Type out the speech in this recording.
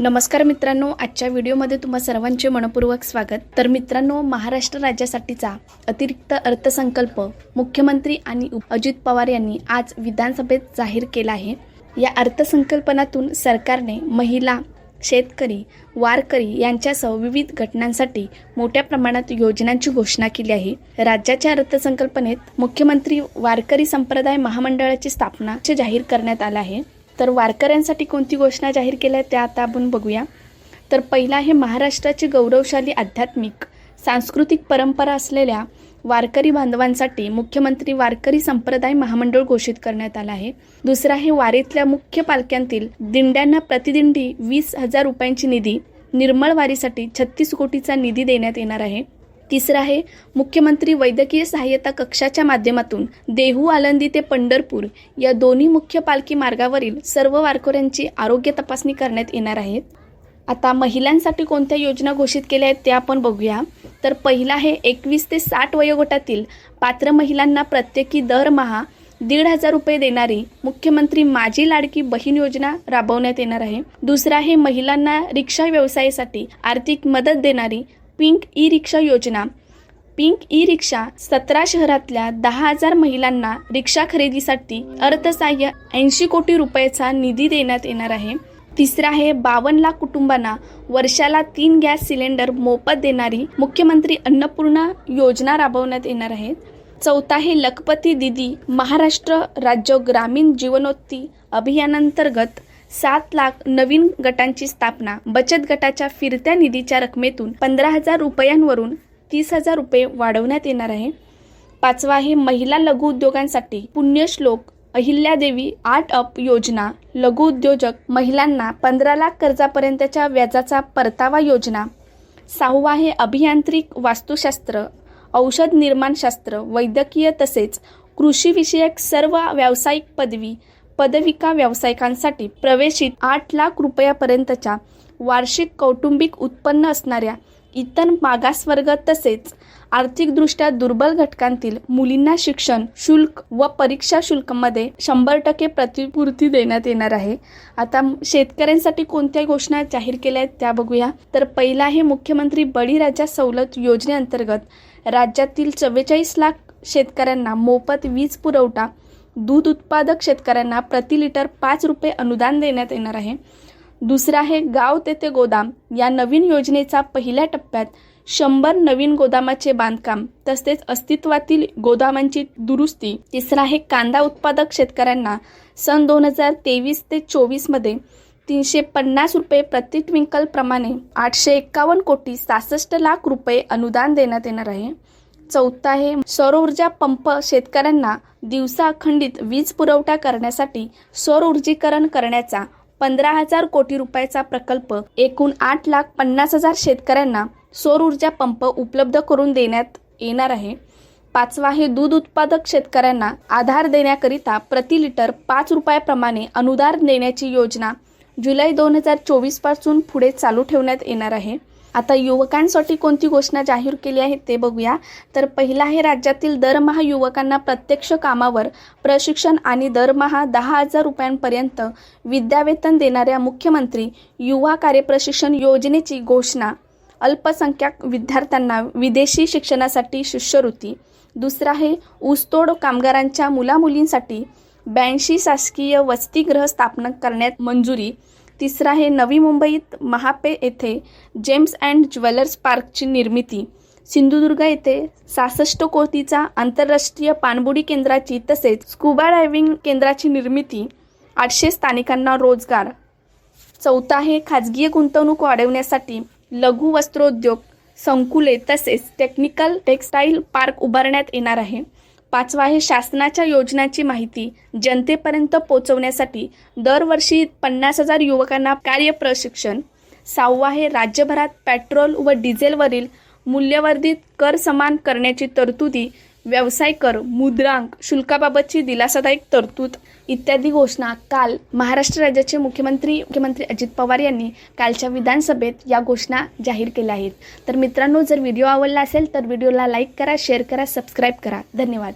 नमस्कार मित्रांनो आजच्या व्हिडिओमध्ये तुम्हा सर्वांचे मनपूर्वक स्वागत. तर मित्रांनो महाराष्ट्र राज्यासाठीचा अतिरिक्त अर्थसंकल्प मुख्यमंत्री आणि अजित पवार यांनी आज विधानसभेत जाहीर केला आहे. या अर्थसंकल्पनातून सरकारने महिला शेतकरी वारकरी यांच्यासह विविध घटनांसाठी मोठ्या प्रमाणात योजनांची घोषणा केली आहे. राज्याच्या अर्थसंकल्पनेत मुख्यमंत्री वारकरी संप्रदाय महामंडळाची स्थापना जाहीर करण्यात आलं आहे. तर वारकऱ्यांसाठी कोणती घोषणा जाहीर केल्या त्या आता आपण बघूया. तर पहिला आहे महाराष्ट्राची गौरवशाली आध्यात्मिक सांस्कृतिक परंपरा असलेल्या वारकरी बांधवांसाठी मुख्यमंत्री वारकरी संप्रदाय महामंडळ घोषित करण्यात आला आहे. दुसरा आहे वारीतल्या मुख्य पालख्यांतील दिंड्यांना प्रतिदिंडी वीस हजार रुपयांची निधी निर्मळ वारीसाठी छत्तीस कोटीचा निधी देण्यात येणार आहे. तिसरं आहे मुख्यमंत्री वैद्यकीय सहाय्यता कक्षाच्या माध्यमातून देहू आलंदी ते पंढरपूर या दोन्ही मुख्य पालखी मार्गावरील सर्व वारकऱ्यांची आरोग्य तपासणी करण्यात येणार आहेत. आता महिलांसाठी कोणत्या योजना घोषित केल्या आहेत त्या आपण बघूया. तर पहिला आहे एकवीस ते साठ वयोगटातील पात्र महिलांना प्रत्येकी दरमहा दीड हजार रुपये देणारी मुख्यमंत्री माझी लाडकी बहीण योजना राबवण्यात येणार आहे. दुसरा आहे महिलांना रिक्षा व्यवसायासाठी आर्थिक मदत देणारी पिंक ई रिक्षा योजना. पिंक ई रिक्षा सतरा शहरातल्या दहा हजार महिलांना रिक्षा खरेदीसाठी अर्थसहाय्य ऐंशी कोटी रुपयाचा निधी देण्यात येणार आहे. तिसरा आहे बावन्न लाख कुटुंबांना वर्षाला तीन गॅस सिलेंडर मोफत देणारी मुख्यमंत्री अन्नपूर्णा योजना राबवण्यात येणार आहे. चौथा आहे लखपती दिदी महाराष्ट्र राज्य ग्रामीण जीवनोत्ती अभियानांतर्गत सात लाख नवीन गटांची स्थापना. बचत गटाच्या फिरत्या निधीच्या रकमेतून पंधरा हजार रुपयांवरून तीस हजार रुपये वाढवण्यात येणार आहे. पाचवा आहे महिला लघु उद्योगांसाठी पुण्यश्लोक अहिल्यादेवी आर्ट अप योजना लघु उद्योजक महिलांना पंधरा लाख कर्जापर्यंतच्या व्याजाचा परतावा योजना. सहावा आहे अभियांत्रिक वास्तुशास्त्र औषध निर्माणशास्त्र वैद्यकीय तसेच कृषीविषयक सर्व व्यावसायिक पदवी पदविका व्यावसायिकांसाठी प्रवेशित आठ लाख रुपयापर्यंतच्या वार्षिक कौटुंबिक उत्पन्न असणाऱ्या इतर मागासवर्ग तसेच आर्थिकदृष्ट्या दुर्बल घटकांतील मुलींना शिक्षण शुल्क व परीक्षा शुल्कमध्ये शंभर टक्के प्रतिपूर्ती देण्यात येणार आहे. आता शेतकऱ्यांसाठी कोणत्या घोषणा जाहीर केल्या आहेत त्या बघूया. तर पहिला आहे मुख्यमंत्री बळीराजा सवलत योजनेअंतर्गत राज्यातील चव्वेचाळीस लाख शेतकऱ्यांना मोफत वीज पुरवठा दूध उत्पादक शेतकऱ्यांना प्रति लिटर पाच रुपये अनुदान देण्यात येणार आहे. दुसरा आहे गाव तेथे गोदाम. या नवीन योजनेचा पहिल्या टप्प्यात शंभर नवीन गोदामाचे बांधकाम तसेच अस्तित्वातील गोदामांची दुरुस्ती. तिसरा आहे कांदा उत्पादक शेतकऱ्यांना सन दोन हजार तेवीस ते चोवीसमध्ये तीनशे पन्नास रुपये प्रति ट्विंकलप्रमाणे आठशे एक्कावन्न कोटी सहासष्ट लाख रुपये अनुदान देण्यात येणार आहे. चौथा आहे सौर ऊर्जा पंप शेतकऱ्यांना दिवसा अखंडित वीज पुरवठा करण्यासाठी सौर ऊर्जीकरण करण्याचा पंधरा हजार कोटी रुपयाचा प्रकल्प एकूण आठ लाख पन्नास हजार शेतकऱ्यांना सौर ऊर्जा पंप उपलब्ध करून देण्यात येणार आहे. पाचवा आहे दूध उत्पादक शेतकऱ्यांना आधार देण्याकरिता प्रति लिटर पाच रुपयाप्रमाणे अनुदान देण्याची योजना जुलै दोन हजार चोवीसपासून पुढे चालू ठेवण्यात येणार आहे. आता युवकांसाठी कोणती घोषणा जाहीर केली आहे ते बघूया. तर पहिला आहे राज्यातील दरमहा युवकांना प्रत्यक्ष कामावर प्रशिक्षण आणि दरमहा दहा हजार रुपयांपर्यंत विद्यावेतन देणाऱ्या मुख्यमंत्री युवा कार्यप्रशिक्षण योजनेची घोषणा. अल्पसंख्याक विद्यार्थ्यांना विदेशी शिक्षणासाठी शिष्यवृत्ती. दुसरा आहे ऊसतोड कामगारांच्या मुलामुलींसाठी ब्याऐंशी शासकीय वसतिगृह स्थापना करण्यात मंजुरी. तिसरा आहे नवी मुंबईत महापे येथे जेम्स अँड ज्वेलर्स पार्कची निर्मिती. सिंधुदुर्ग येथे सहासष्ट कोटीचा आंतरराष्ट्रीय पाणबुडी केंद्राची तसेच स्कुबा डायव्हिंग केंद्राची निर्मिती. आठशे स्थानिकांना रोजगार. चौथा आहे खाजगी गुंतवणूक वाढवण्यासाठी लघु वस्त्रोद्योग संकुले तसेच टेक्निकल टेक्स्टाईल पार्क उभारण्यात येणार आहे. पाचवा आहे शासनाच्या योजनांची माहिती. जनतेपर्यंत पोहोचवण्यासाठी दरवर्षी पन्नास हजार युवकांना कार्यप्रशिक्षण सहावा आहे राज्यभरात पेट्रोल व डिझेलवरील मूल्यवर्धित कर समान करण्याची तरतुदी. व्यवसाय कर मुद्रांक शुल्काबाबतची दिलासादायक तरतूद इत्यादी घोषणा काल महाराष्ट्र राज्याचे मुख्यमंत्री मुख्यमंत्री अजित पवार यांनी कालच्या विधानसभेत या घोषणा जाहीर केल्या आहेत. तर मित्रांनो जर व्हिडिओ आवडला असेल तर व्हिडिओला लाईक करा शेअर करा सबस्क्राईब करा. धन्यवाद.